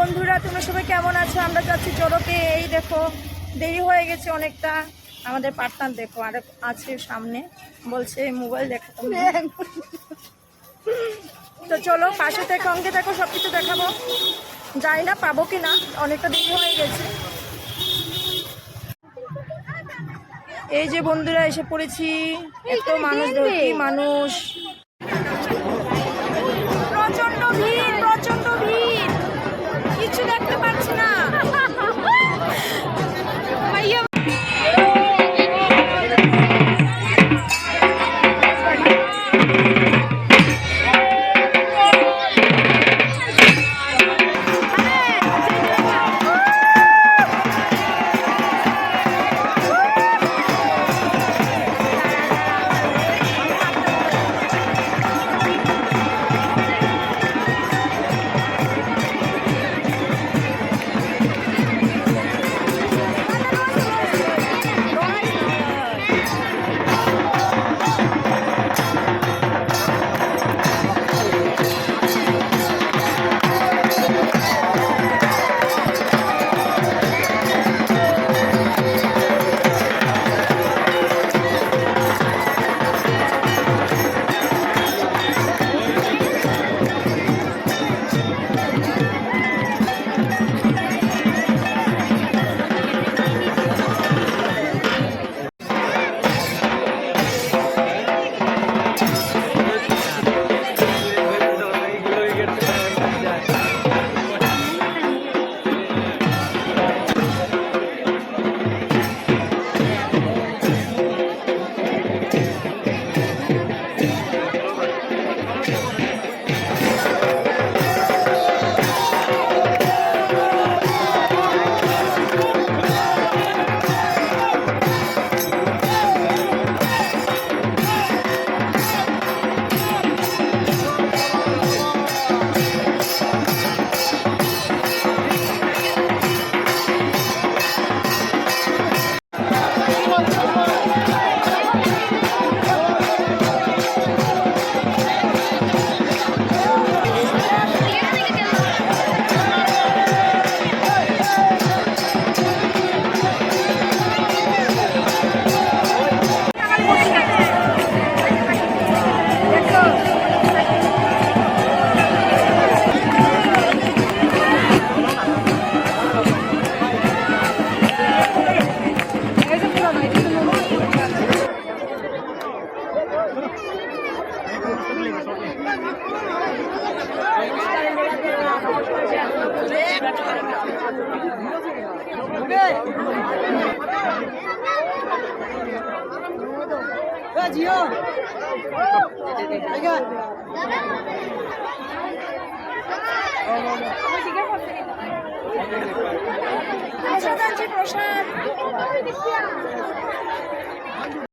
বন্ধুরা তোমরা সবাই কেমন আছো? আমরা যাচ্ছি জড়কে। এই দেখো দেরি হয়ে গেছে অনেকটা। আমাদের পার্টনার দেখো আর আছে সামনে। বলছে মোবাইল দেখা। তো চলো পাশে থেকে অঙ্কে দেখো সব কিছু দেখাবো। যাই না পাবো কি না অনেকটা দেরি হয়ে গেছে। এই যে বন্ধুরা এসে পড়েছি। এত মানুষ মানুষ। আনছি প্রসাদ